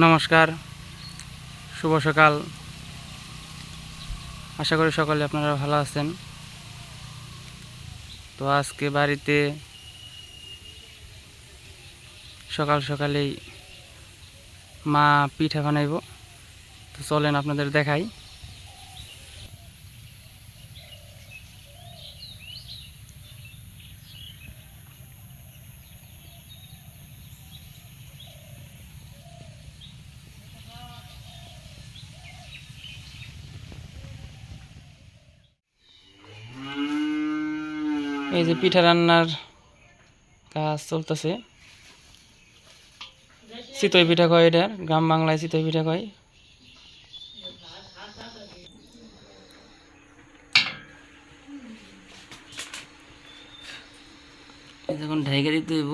নমস্কার, শুভ সকাল। আশা করি সকলে আপনারা ভালো আছেন। তো আজকে বাড়িতে সকাল সকালেই মা পিঠা বানাইব। তো চলেন আপনাদের দেখাই। এই যে পিঠা রান্নার কাজ চলতেছে। চিতই পিঠা কয় এটার গ্রাম বাংলায় চিতই পিঠা কয়। এই যখন ঢাইকা দিতে হইব।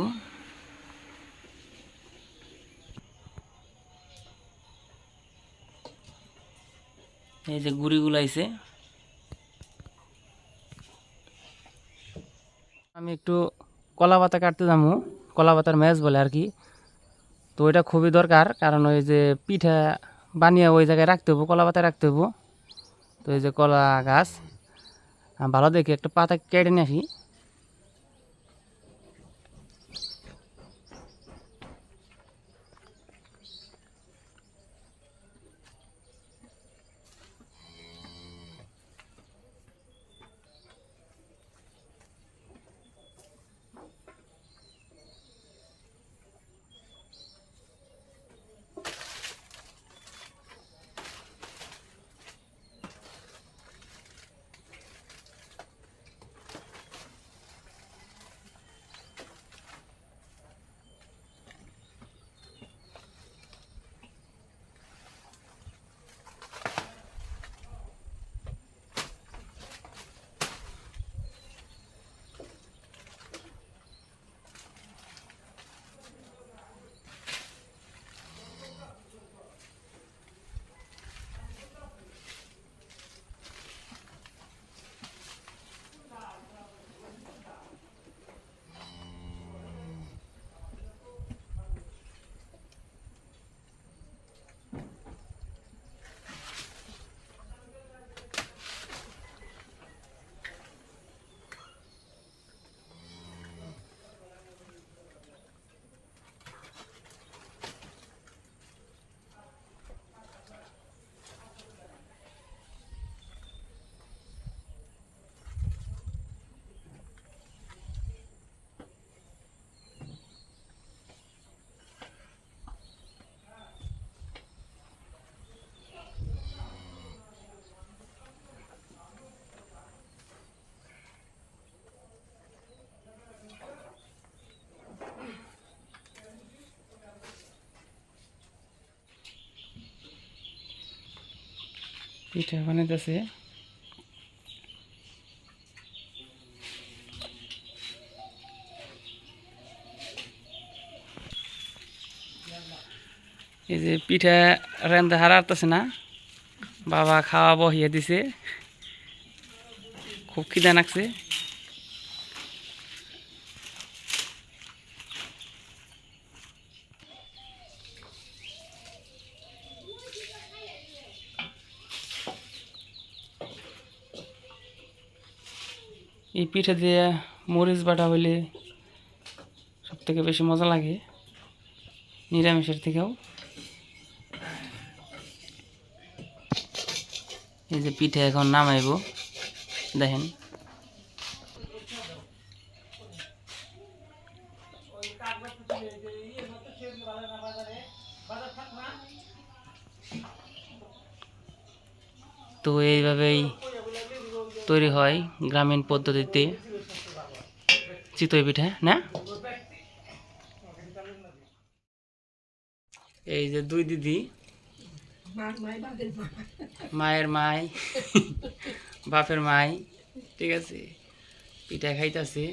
এই যে গুড়িগুলো আইছে। আমি একটু কলা পাতা কাটতে যাব। কলা পাতার ম্যাচ বলে আর কি। তো এটা খুবই দরকার, কারণ ওই যে পিঠা বানিয়ে ওই জায়গায় রাখতে হব, কলা পাতায় রাখতে হব। তো এই যে কলা গাছ ভালো দেখি, একটা পাতা কেটে নিয়ে আসি। পিঠা বানাইতেছে। এই যে পিঠা রেন্দে হারাতেছে না, বাবা খাওয়া বহিয়ে দিছে। খুব খিদা নাকছে এই পিঠে দিয়ে মরিচ বাটা হইলে সব থেকে বেশি মজা লাগে, নিরামিষের থেকেও। এই যে পিঠে এখন নামাইব, দেখেন। তো এইভাবেই তৈরি হয় গ্রামীণ পদ্ধতিতে চিতই পিঠা, না? এই যে দুই দিদি, মায়ের মাই, বাপের মাই, ঠিক আছে? পিঠা খাইতাছে।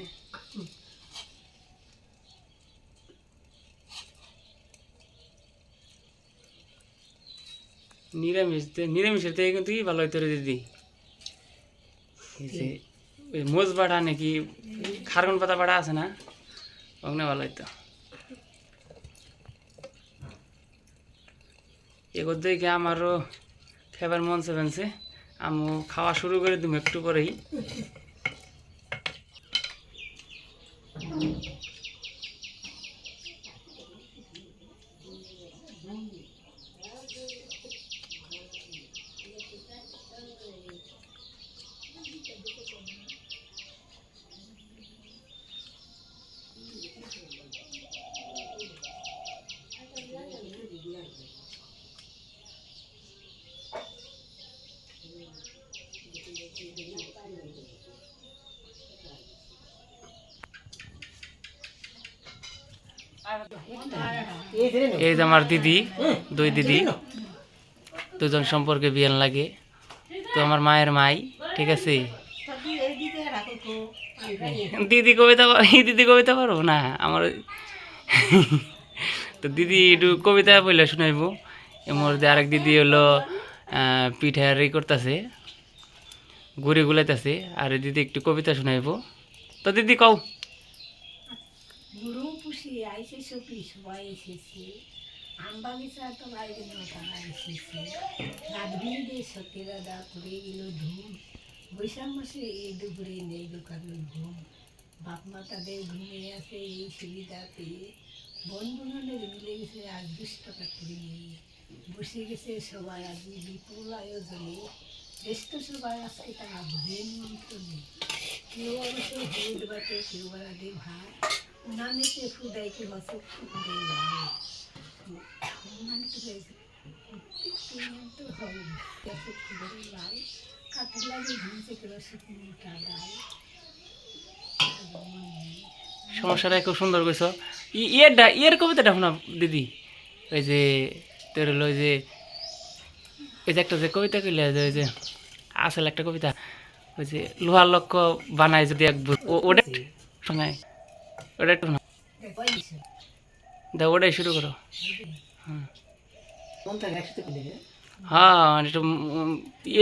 নিরামিষ, নিরামিষের থেকে কিন্তু কি ভালো হইতো দিদি? যে ওই মোজ বাটা নাকি খারগন পাতা বাটা আছে না? ওখানে ভালো হইতো। এগোর দেখে আমারও খেবার মন চেপেছে আমি খাওয়া শুরু করে দিম একটু পরেই। এই যে আমার দিদি, দুই দিদি, দুজন সম্পর্কে বিয়ান লাগে। তো আমার মায়ের মাই, ঠিক আছে? দিদি কবিতা দিদি কবিতা পারব? না, আমার তো দিদি একটু কবিতা বললে শুনাইব। এর মধ্যে আরেক দিদি হলো পিঠা রে করতেছে। গুড়ি গুলাইতেছে আর দিদি একটু কবিতা শুনাইব। তো দিদি কও। গুরু পুষি আইসে সপি সবাই এসেছে, আম বাগিচা তো বাইরে এসেছে। রাত বিন্দে সত্যি দাদা, করে গেল ধুম বৈশাখ মাসে এই দুপুরে নেই দোকানের ঘুম। বাপ মা তাদের ঘুমিয়ে আছে এই সুবিধা বন বনদের মিলে গেছে আজ করে নিয়ে। বসে গেছে সবাই আজ বিপুল আয়োজনে। সবাই নিমন্ত্রণে কেউ অবশ্য বাটে, কেউ ফুদে সমস্যাটা খুব সুন্দর কইছো। ই- ইয়েরটা, ইয়ের কবিতাটা শোনা দিদি। ওই যে, তোর হলো ওই যে ওই যে একটা যে কবিতা কইলে, যে ওই যে আসলে একটা কবিতা, ওই যে লোহার লক্ষ্য বানায় যদি এক ওটা শোনায়। ওটা একটু। দাও, ওটাই শুরু করো। হ্যাঁ একটু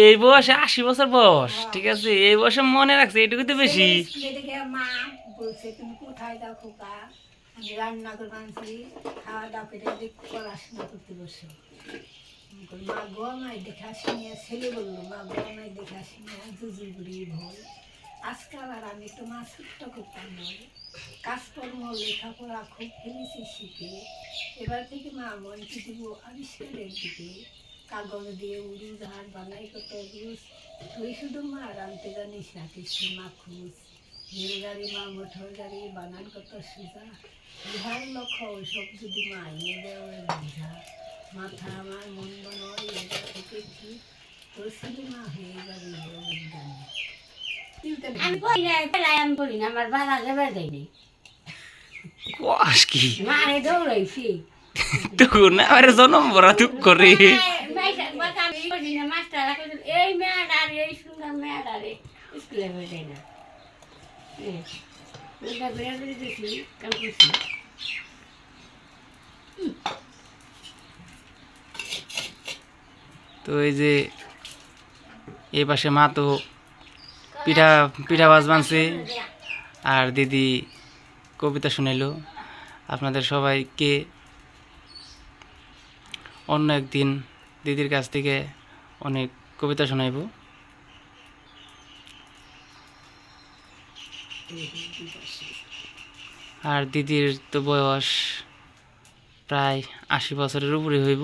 এই বয়সে আশি বছর বয়স, ঠিক আছে? এই বয়সে মনে রাখছে এটুকু তো বেশি। রান্না করে খাওয়া দাওয়া করে পড়াশোনা করতে বসো। মা গো দেখা শুনিয়া ছেলে বলল, মা গো দেখা শুনিয়া জুজু বুড়ি ভোল আজকাল আর আমি একটু মা ছোট্ট করতাম বল। কাজকর্ম, লেখাপড়া খুব ফেলেছি শিখে। এবার থেকে মা মনকে দিব আবিষ্কারের দিকে। কাগজ দিয়ে উড়ু, ধার বানাই কত গুছ তুই শুধু মা রানতে জানিস না কিছু মা খুঁজ। রেলগাড়ি মা মোটর গাড়ি, বানান কত সুজা। বিহার লক্ষ্য ওইসব যদি মা এনে দেওয়া বুঝা। মাথা আমার মন বনয় এটা থেকে কি? তোর ছেলে মা হয়ে যাবে আমি করি না বেলায় আমি করি না আমার বাবা যাবে দেয়নি কস কি? মারে দৌড়াইছি। তুই না আরে জনম ভরা তুই করে এই মেয়াটা রে এই সুন্দর মেয়াটা রে স্কুলে না। বেড়া তো এই যে এই পাশে মা তো পিঠা পিঠা বাজ বানছে। আর দিদি কবিতা শুনাইলো। আপনাদের সবাইকে অন্য একদিন দিদির কাছ থেকে অনেক কবিতা শোনাইব। আর দিদির তো বয়স প্রায় আশি বছরের উপরে হইব।